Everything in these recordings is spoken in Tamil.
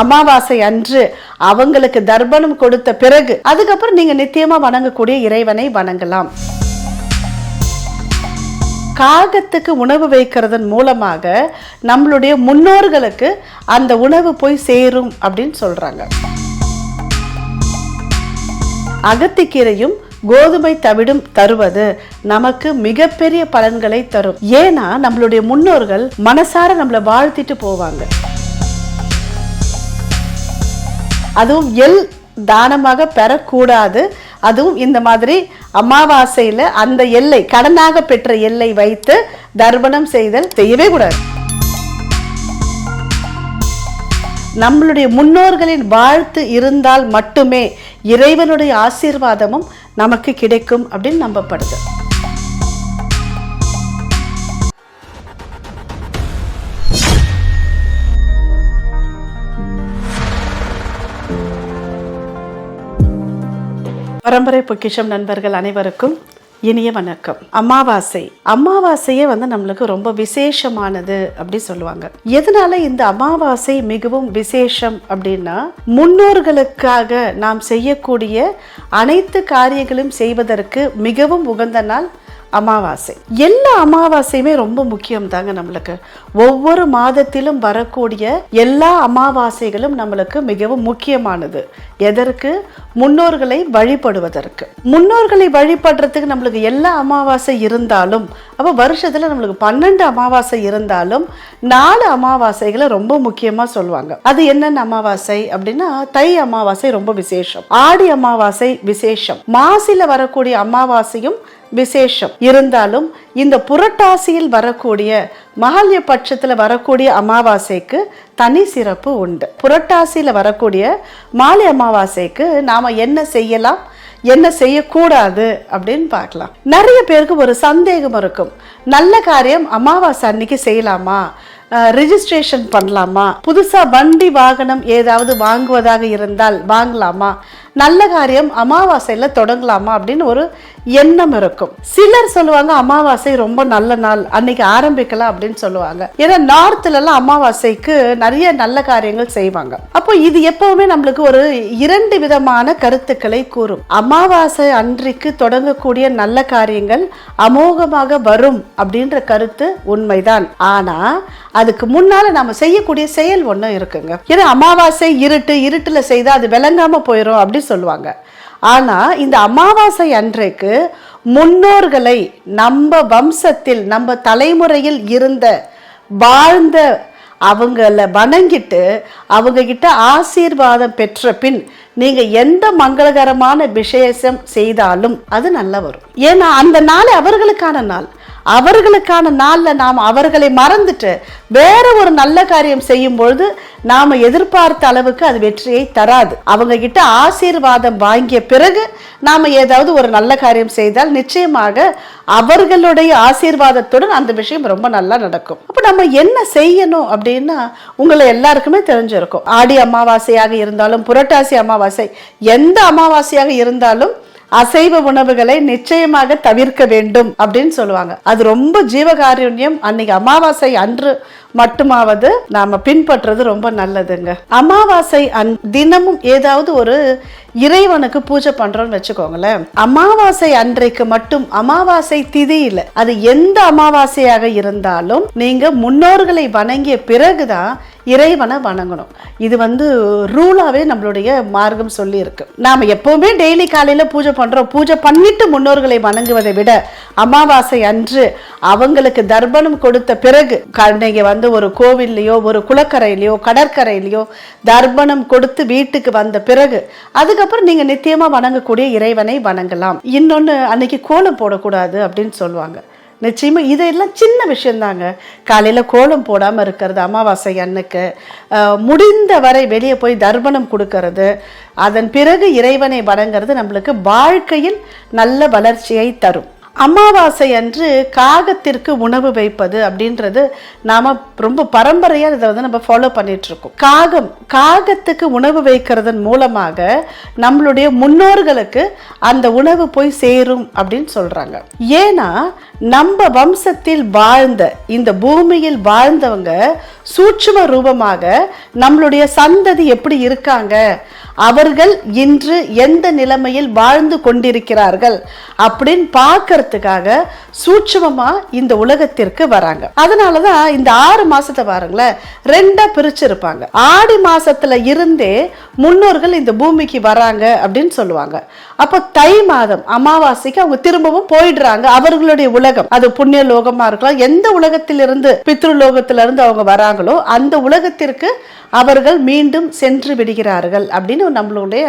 அமாவாசை அன்று அவங்களுக்கு தர்ப்பணம் கொடுத்த பிறகு அதுக்கப்புறம் நீங்க நித்தியமா வணங்கக்கூடிய இறைவனை வணங்கலாம். காகத்துக்கு உணவு வைக்கிறதன் மூலமாக நம்மளுடைய முன்னோர்களுக்கு அந்த உணவு போய் சேரும் அப்படின்னு சொல்றாங்க. அகத்திக்கீரையும் கோதுமை தவிடும் தருவது நமக்கு மிகப்பெரிய பலன்களை தரும். ஏன்னா நம்மளுடைய முன்னோர்கள் மனசார நம்மளை வாழ்த்திட்டு போவாங்க. அதுவும் எல் தானமாக பெறக்கூடாது. அதுவும் இந்த மாதிரி அமாவாசையில் அந்த எல்லை கடனாக பெற்ற எல்லை வைத்து தர்ப்பணம் செய்தல் செய்யவே கூடாது. நம்மளுடைய முன்னோர்களின் வாழ்த்து இருந்தால் மட்டுமே இறைவனுடைய ஆசீர்வாதமும் நமக்கு கிடைக்கும் அப்படின்னு நம்பப்படுது. பரம்பரை பொக்கிஷம் நண்பர்கள் அனைவருக்கும் இனிய வணக்கம். அமாவாசை. அமாவாசையே வந்து நம்மளுக்கு ரொம்ப விசேஷமானது அப்படி சொல்லுவாங்க. எதனால இந்த அமாவாசை மிகவும் விசேஷம் அப்படின்னா முன்னோர்களுக்காக நாம் செய்யக்கூடிய அனைத்து காரியங்களும் செய்வதற்கு மிகவும் உகந்த நாள் அமாவாசை. எல்லா அமாவாசையுமே ரொம்ப முக்கியம் தாங்க நம்மளுக்கு. ஒவ்வொரு மாதத்திலும் வரக்கூடிய எல்லா அமாவாசைகளும் நம்மளுக்கு மிகவும் முக்கியமானது. எதற்கு? முன்னோர்களை வழிபடுவதற்கு. முன்னோர்களை வழிபடுறதுக்கு நம்மளுக்கு எல்லா அமாவாசை இருந்தாலும் அப்போ வருஷத்தில் நம்மளுக்கு பன்னெண்டு அமாவாசை இருந்தாலும் நாலு அமாவாசைகளை ரொம்ப முக்கியமாக சொல்லுவாங்க. அது என்னென்ன அமாவாசை அப்படின்னா தை அமாவாசை ரொம்ப விசேஷம். ஆடி அமாவாசை விசேஷம். மாசில வரக்கூடிய அமாவாசையும் விசேஷம். இருந்தாலும் இந்த புரட்டாசியில் வரக்கூடிய மகாலய பட்சத்தில் வரக்கூடிய அமாவாசைக்கு தனி சிறப்பு உண்டு. புரட்டாசியில் வரக்கூடிய மாலை அமாவாசைக்கு நாம் என்ன செய்யலாம் என்ன செய்யக்கூடாது அப்படின்னு பார்க்கலாம். நிறைய பேருக்கு ஒரு சந்தேகம் இருக்கும். நல்ல காரியம் அமாவாசை அன்னைக்கு செய்யலாமா? ரிஜிஸ்ட்ரேஷன் பண்ணலாமா? புதுசாக வண்டி வாகனம் ஏதாவது வாங்குவதாக இருந்தால் வாங்கலாமா? நல்ல காரியம் அமாவாசையில் தொடங்கலாமா அப்படின்னு ஒரு எண்ணம் இருக்கும். சிலர் சொல்லுவாங்க அமாவாசை ரொம்ப நல்ல நாள் அன்னைக்கு ஆரம்பிக்கலாம் அப்படின்னு சொல்லுவாங்க. ஏன்னா நார்த்துலலாம் அமாவாசைக்கு நிறைய நல்ல காரியங்கள் செய்வாங்க. அப்போ இது எப்பவுமே நம்மளுக்கு ஒரு இரண்டு விதமான கருத்துக்களை கூறும். அமாவாசை அன்றைக்கு தொடங்கக்கூடிய நல்ல காரியங்கள் அமோகமாக வரும் அப்படின்ற கருத்து உண்மைதான். ஆனா அதுக்கு முன்னால நாம செய்யக்கூடிய செயல் ஒன்றும் இருக்குங்க. ஏன்னா அமாவாசை இருட்டு இருட்டுல செய்தா அது விளங்காம போயிடும் அப்படின்னு சொல்லுவாங்க. ஆனா இந்த அமாவாசை அன்றைக்கு முன்னோர்களை நம்ம வம்சத்தில் நம்ம தலைமுறையில் இருந்த வாழ்ந்த அவங்கள வணங்கிட்டு அவங்க கிட்ட ஆசீர்வாதம் பெற்ற பின் நீங்க எந்த மங்களகரமான விசேஷம் செய்தாலும் அது நல்லா வரும். ஏன்னா அந்த நாள் அவர்களுக்கான நாள். அவர்களுக்கான நாளில் நாம் அவர்களை மறந்துட்டு வேற ஒரு நல்ல காரியம் செய்யும் பொழுது நாம் எதிர்பார்த்த அளவுக்கு அது வெற்றியை தராது. அவங்க கிட்ட ஆசீர்வாதம் வாங்கிய பிறகு நாம் ஏதாவது ஒரு நல்ல காரியம் செய்தால் நிச்சயமாக அவர்களுடைய ஆசீர்வாதத்துடன் அந்த விஷயம் ரொம்ப நல்லா நடக்கும். அப்போ நம்ம என்ன செய்யணும் அப்படின்னா உங்களை எல்லாருக்குமே தெரிஞ்சிருக்கும். ஆடி அமாவாசையாக இருந்தாலும் புரட்டாசி அமாவாசை எந்த அமாவாசையாக இருந்தாலும் அசைவ உணவுகளை நிச்சயமாக தவிர்க்க வேண்டும் அப்படின்னு சொல்லுவாங்க. அது ரொம்ப ஜீவகாருண்யம். அன்னைக்கு அமாவாசை அன்று மட்டுமாவது நாம பின்பற்றுறது ரொம்ப நல்லதுங்க. அமாவாசை அன் தினமும் ஏதாவது ஒரு இறைவனுக்கு பூஜை பண்றோம்னு வச்சுக்கோங்களேன். அமாவாசை அன்றைக்கு மட்டும் அமாவாசை திதி இல்லை. அது எந்த அமாவாசையாக இருந்தாலும் நீங்க முன்னோர்களை வணங்கிய பிறகுதான் இறைவனை வணங்கணும். இது வந்து ரூலாவே நம்மளுடைய மார்க்கம் சொல்லி இருக்கு நாம எப்போவுமே டெய்லி காலையில பூஜை பண்றோம். பூஜை பண்ணிட்டு முன்னோர்களை வணங்குவதை விட அமாவாசை அன்று அவங்களுக்கு தர்ப்பணம் கொடுத்த பிறகு கண்ணைங்க வந்து ஒரு கோவில்லையோ ஒரு குளக்கரையிலையோ கடற்கரையிலையோ தர்ப்பணம் கொடுத்து வீட்டுக்கு வந்த பிறகு அதுக்கு அதுக்கப்புறம் நீங்க நித்தியமா வணங்கக்கூடிய இறைவனை வணங்கலாம். இன்னொன்னு அன்னைக்கு கோலம் போடக்கூடாது அப்படின்னு சொல்லுவாங்க. நிச்சயமா இதெல்லாம் சின்ன விஷயந்தாங்க. காலையில் கோலம் போடாமல் இருக்கிறது அமாவாசை அன்னுக்கு முடிந்த வரை வெளியே போய் தர்ப்பணம் கொடுக்கறது அதன் பிறகு இறைவனை வணங்குறது நம்மளுக்கு வாழ்க்கையில் நல்ல வளர்ச்சியை தரும். அமாவாசை அன்று காகத்திற்கு உணவு வைப்பது அப்படின்றது நாம் ரொம்ப பரம்பரையாக இதை வந்து நம்ம ஃபாலோ பண்ணிகிட்ருக்கோம் காகம் காகத்துக்கு உணவு வைக்கிறதன் மூலமாக நம்மளுடைய முன்னோர்களுக்கு அந்த உணவு போய் சேரும் அப்படின்னு சொல்கிறாங்க ஏன்னா நம்ம வம்சத்தில் வாழ்ந்த இந்த பூமியில் வாழ்ந்தவங்க சூட்சும ரூபமாக நம்மளுடைய சந்ததி எப்படி இருக்காங்க? அவர்கள் இன்று எந்த நிலைமையில் வாழ்ந்து கொண்டிருக்கிறார்கள் அப்படின்னு பார்க்கறதுக்காக சூட்சமமாக இந்த உலகத்திற்கு வராங்க. அதனாலதான் இந்த ஆறு மாசத்தை பாருங்களேன் ரெண்டா பிரிச்சிருப்பாங்க. ஆடி மாசத்துல இருந்தே முன்னோர்கள் இந்த பூமிக்கு வராங்க அப்படின்னு சொல்லுவாங்க. அப்போ தை மாதம் அமாவாசைக்கு அவங்க திரும்பவும் போயிடுறாங்க. அவர்களுடைய உலகம் அது புண்ணிய லோகமா இருக்கலாம். எந்த உலகத்திலிருந்து பித்ருலோகத்திலிருந்து இருந்து அவங்க வராங்களோ அந்த உலகத்திற்கு அவர்கள் மீண்டும் சென்று விடுகிறார்கள் அப்படின்னு நம்மளுடைய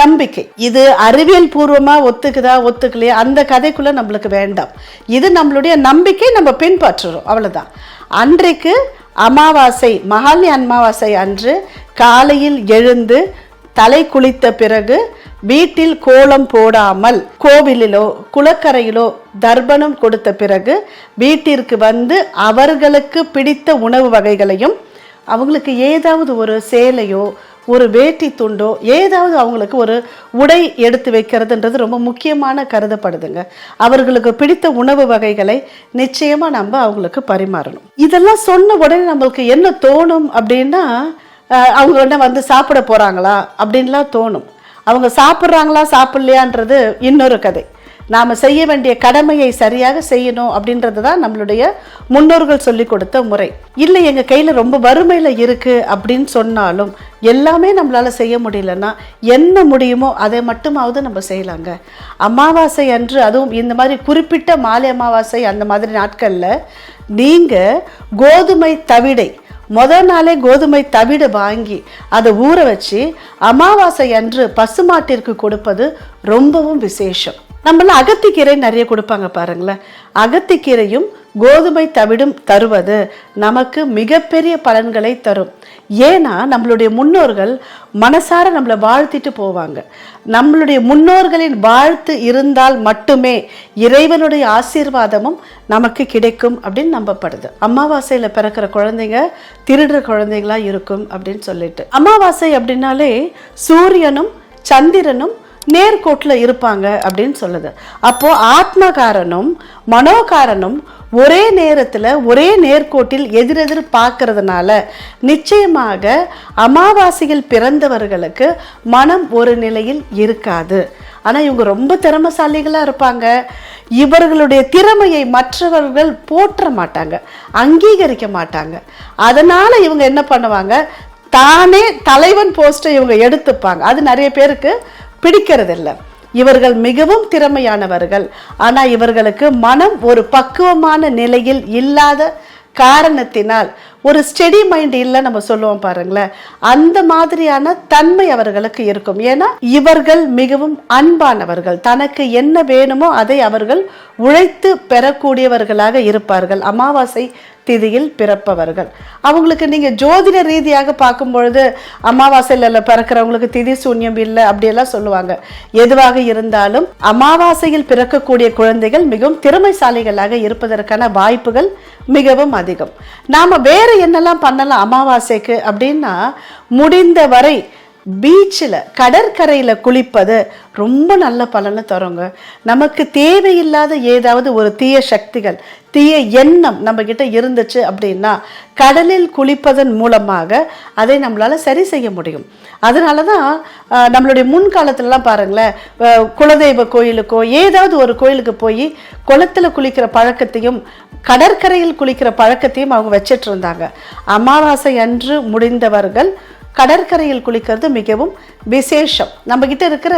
நம்பிக்கை. இது அறிவியல் பூர்வமா ஒத்துக்குதா ஒத்துக்கலையா? அந்த கதைக்குள்ள நம்மளுக்கு வேண்டாம். இது நம்மளுடைய நம்பிக்கை நம்ம பின்பற்றுறோம். அவ்வளவுதான். அன்றைக்கு அமாவாசை மகாலி அமாவாசை அன்று காலையில் எழுந்து தலை குளித்த பிறகு வீட்டில் கோலம் போடாமல் கோவிலிலோ குளக்கரையிலோ தர்ப்பணம் கொடுத்த பிறகு வீட்டிற்கு வந்து அவர்களுக்கு பிடித்த உணவு வகைகளையும் அவங்களுக்கு ஏதாவது ஒரு சேலையோ ஒரு வேட்டி துண்டோ ஏதாவது அவங்களுக்கு ஒரு உடை எடுத்து வைக்கிறதுன்றது ரொம்ப முக்கியமான கருதப்படுதுங்க. அவர்களுக்கு பிடித்த உணவு வகைகளை நிச்சயமாக நம்ம அவங்களுக்கு பரிமாறணும். இதெல்லாம் சொன்ன உடனே நம்மளுக்கு என்ன தோணும் அப்படின்னா அவங்க என்ன வந்து சாப்பிட போகிறாங்களா அப்படின்லாம் தோணும். அவங்க சாப்பிட்றாங்களா சாப்பிட்லையான்றது இன்னொரு கதை. நாம் செய்ய வேண்டிய கடமையை சரியாக செய்யணும் அப்படின்றது தான் நம்மளுடைய முன்னோர்கள் சொல்லி கொடுத்த முறை. இல்லை எங்கள் கையில் ரொம்ப வறுமையில் இருக்குது அப்படின்னு சொன்னாலும் எல்லாமே நம்மளால் செய்ய முடியலன்னா என்ன முடியுமோ அதை மட்டுமாவது நம்ம செய்யலாங்க. அமாவாசை அன்று அதுவும் இந்த மாதிரி குறிப்பிட்ட மாலை அமாவாசை அந்த மாதிரி நாட்களில் நீங்கள் கோதுமை தவிடை முதல் நாளே கோதுமை தவிடு வாங்கி அதை ஊற வச்சு அமாவாசை அன்று பசுமாட்டிற்கு கொடுப்பது ரொம்பவும் விசேஷம். நம்மள அகத்திக்கீரை நிறைய கொடுப்பாங்க பாருங்களேன். அகத்திக்கீரையும் கோதுமை தவிடும் தருவது நமக்கு மிகப்பெரிய பலன்களை தரும். ஏன்னா நம்மளுடைய முன்னோர்கள் மனசார நம்மளை வாழ்த்திட்டு போவாங்க. நம்மளுடைய முன்னோர்களின் வாழ்த்து இருந்தால் மட்டுமே இறைவனுடைய ஆசீர்வாதமும் நமக்கு கிடைக்கும் அப்படின்னு நம்பப்படுது. அமாவாசையில் பிறக்கிற குழந்தைங்க திருடுற குழந்தைங்களா இருக்கும் அப்படின்னு சொல்லிட்டு. அமாவாசை அப்படின்னாலே சூரியனும் சந்திரனும் நேர்கோட்டில் இருப்பாங்க அப்படின்னு சொல்லுது. அப்போது ஆத்மகாரனும் மனோகாரனும் ஒரே நேரத்தில் ஒரே நேர்கோட்டில் எதிரெதிர் பார்க்கறதுனால நிச்சயமாக அமாவாசையில் பிறந்தவர்களுக்கு மனம் ஒரு நிலையில் இருக்காது. ஆனால் இவங்க ரொம்ப திறமசாலிகளாக இருப்பாங்க. இவர்களுடைய திறமையை மற்றவர்கள் போற்ற மாட்டாங்க அங்கீகரிக்க மாட்டாங்க. அதனால் இவங்க என்ன பண்ணுவாங்க? தானே தலைவன் போஸ்ட்டை இவங்க எடுத்துப்பாங்க. அது நிறைய பேருக்கு பிடிக்கிறதில்ல. இவர்கள் மிகவும் திறமையானவர்கள். ஆனால் இவர்களுக்கு மனம் ஒரு பக்குவமான நிலையில் இல்லாத காரணத்தினால் ஒரு ஸ்டெடி மைண்ட் இல்லை நம்ம சொல்லுவோம் பாருங்களேன். அந்த மாதிரியான தன்மை அவர்களுக்கு இருக்கும். ஏன்னா இவர்கள் மிகவும் அன்பானவர்கள். தனக்கு என்ன வேணுமோ அதை அவர்கள் உழைத்து பெறக்கூடியவர்களாக இருப்பார்கள். அமாவாசை திதியில் பிறப்பவர்கள். அவங்களுக்கு நீங்க ஜோதிட ரீதியாக பார்க்கும் பொழுது அமாவாசையில் பிறக்கிறவங்களுக்கு திதி சூன்யம் இல்லை அப்படியெல்லாம் சொல்லுவாங்க. எதுவாக இருந்தாலும் அமாவாசையில் பிறக்கக்கூடிய குழந்தைகள் மிகவும் திறமைசாலிகளாக இருப்பதற்கான வாய்ப்புகள் மிகவும் அதிகம். நாம வேற என்னெல்லாம் பண்ணலாம் அமாவாசைக்கு அப்படின்னா முடிந்த வரை பீச்சில் கடற்கரையில் குளிப்பது ரொம்ப நல்ல பலனை தருங்க. நமக்கு தேவையில்லாத ஏதாவது ஒரு தீய சக்திகள் தீய எண்ணம் நம்மக்கிட்ட இருந்துச்சு அப்படின்னா கடலில் குளிப்பதன் மூலமாக அதை நம்மளால் சரி செய்ய முடியும். அதனால தான் நம்மளுடைய முன்காலத்துலலாம் பாருங்களேன் குலதெய்வ கோயிலுக்கோ ஏதாவது ஒரு கோயிலுக்கு போய் குளத்துல குளிக்கிற பழக்கத்தையும் கடற்கரையில் குளிக்கிற பழக்கத்தையும் அவங்க வச்சிட்டு இருந்தாங்க அமாவாசை அன்று முடிந்தவர்கள் கடற்கரையில் குளிக்கிறது மிகவும் விசேஷம். நம்ம கிட்ட இருக்கிற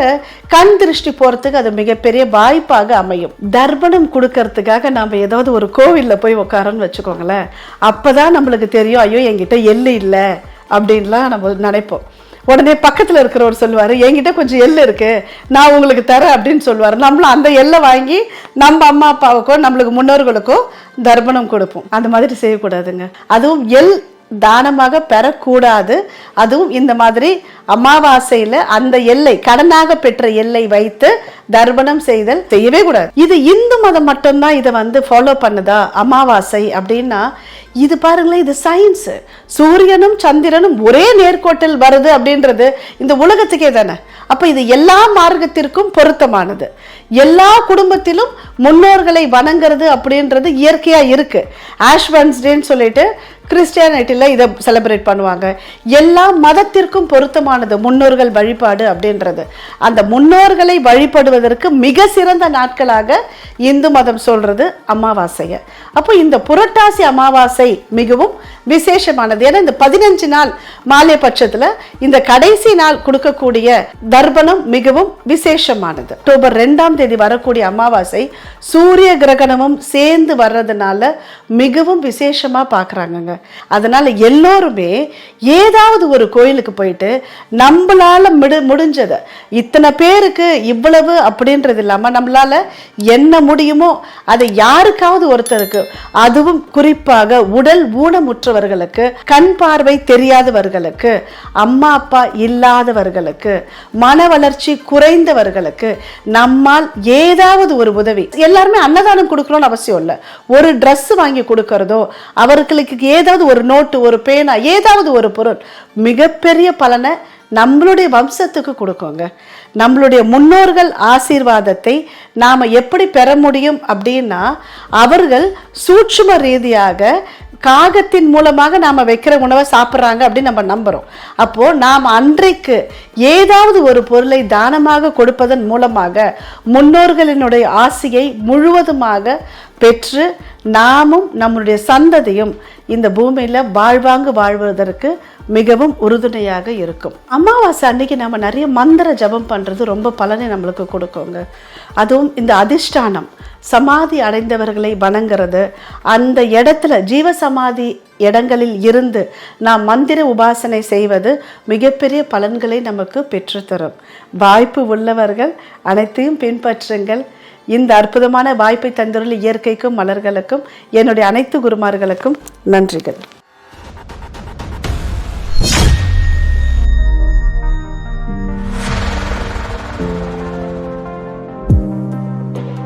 கண் திருஷ்டி போறதுக்கு அது மிகப்பெரிய வாய்ப்பாக அமையும். தர்ப்பணம் கொடுக்கறதுக்காக நம்ம ஏதாவது ஒரு கோவில்ல போய் உட்காரன்னு வச்சுக்கோங்களேன். அப்பதான் நம்மளுக்கு தெரியும் ஐயோ என்கிட்ட எள்ளு இல்லை அப்படின்லாம் நம்ம நினைப்போம். உடனே பக்கத்தில் இருக்கிறவர் சொல்லுவார் என்கிட்ட கொஞ்சம் எள்ளு இருக்கு நான் உங்களுக்கு தரேன் அப்படின்னு சொல்லுவார். நம்மளும் அந்த எள்ளை வாங்கி நம்ம அம்மா அப்பாவுக்கோ நம்மளுக்கு முன்னோர்களுக்கோ தர்ப்பணம் கொடுப்போம். அந்த மாதிரி செய்யக்கூடாதுங்க. அதுவும் எள் தானமாக பெறக்கூடாது. அதுவும் இந்த மாதிரி அமாவாசையில அந்த எல்லை கடனாக பெற்ற எல்லை வைத்து தர்ப்பணம் செய்தல் செய்யவே கூடாது. இது இந்து மதம் மட்டும்தான் இதை வந்து ஃபாலோ பண்ணுதா? அமாவாசை அப்படின்னா இது பாருங்களேன் இது சயின்ஸ் சூரியனும் சந்திரனும் ஒரே நேர்கோட்டில் வருது அப்படின்றது இந்த உலகத்துக்கே தானே. அப்ப இது எல்லா மார்க்கத்திற்கும் பொருத்தமானது. எல்லா குடும்பத்திலும் முன்னோர்களை வணங்குறது அப்படின்றது இயற்கையா இருக்கு. ஆஷ் வென்ஸ்டேன்னு சொல்லிட்டு கிறிஸ்டியானிட்டியில் இதை செலிப்ரேட் பண்ணுவாங்க. எல்லா மதத்திற்கும் பொருத்தமானது முன்னோர்கள் வழிபாடு அப்படின்றது. அந்த முன்னோர்களை வழிபடுவதற்கு மிக சிறந்த நாட்களாக இந்து மதம் சொல்கிறது அமாவாசையை. அப்போ இந்த புரட்டாசி அமாவாசை மிகவும் விசேஷமானது. ஏன்னா இந்த பதினஞ்சு நாள் மாலை பட்சத்தில் இந்த கடைசி நாள் கொடுக்கக்கூடிய தர்ப்பணம் மிகவும் விசேஷமானது. அக்டோபர் ரெண்டாம் தேதி வரக்கூடிய அமாவாசை சூரிய கிரகணமும் சேர்ந்து வர்றதுனால மிகவும் விசேஷமாக பார்க்குறாங்கங்க அதனால் எல்லோருமே ஏதாவது ஒரு கோயிலுக்கு போயிட்டு நம்மளால் முடி முடிஞ்சதை இத்தனை பேருக்கு இவ்வளவு அப்படின்றது இல்லாமல் நம்மளால் என்ன முடியுமோ அதை யாருக்காவது ஒருத்தருக்கு அதுவும் குறிப்பாக உடல் ஊனமுற்றவர்களுக்கு கண் பார்வை தெரியாதவர்களுக்கு அம்மா அப்பா இல்லாதவர்களுக்கு மன வளர்ச்சி குறைந்தவர்களுக்கு நம்மால் ஏதாவது ஒரு உதவி. எல்லாருமே அன்னதானம் கொடுக்கணும்னு அவசியம் இல்லை. ஒரு ட்ரெஸ் வாங்கி கொடுக்கறதோ அவர்களுக்கு ஏதோ ஏதாவது ஒரு நோட்டு ஒரு பேனா ஏதாவது ஒரு பொருள் மிகப்பெரிய பலனை நம்மளுடைய வம்சத்துக்கு கொடுக்கோங்க. நம்மளுடைய முன்னோர்கள் ஆசீர்வாதத்தை நாம் எப்படி பெற முடியும் அப்படின்னா அவர்கள் சூட்சும ரீதியாக காகத்தின் மூலமாக நாம் வைக்கிற உணவை சாப்பிட்றாங்க அப்படின்னு நம்ம நம்புகிறோம் அப்போது நாம் அன்றைக்கு ஏதாவது ஒரு பொருளை தானமாக கொடுப்பதன் மூலமாக முன்னோர்களினுடைய ஆசையை முழுவதுமாக பெற்று நாமும் நம்முடைய சந்ததியும் இந்த பூமியில் வாழ்வாங்கு வாழ்வதற்கு மிகவும் உறுதுணையாக இருக்கும். அமாவாசை அன்னைக்கு நம்ம நிறைய மந்திர ஜபம் பண்ணுறது ரொம்ப பலனை நம்மளுக்கு கொடுக்குங்க. அதுவும் இந்த அதிஷ்டானம் சமாதி அடைந்தவர்களை வணங்குறது அந்த இடத்துல ஜீவ சமாதி இடங்களில் இருந்து நாம் மந்திர உபாசனை செய்வது மிகப்பெரிய பலன்களை நமக்கு பெற்றுத்தரும். வாய்ப்பு உள்ளவர்கள் அனைத்தையும் பின்பற்றுங்கள். இந்த அற்புதமான வாய்ப்பை தந்துள்ள இயற்கைக்கும் மலர்களுக்கும் என்னுடைய அனைத்து குருமார்களுக்கும் நன்றிகள்.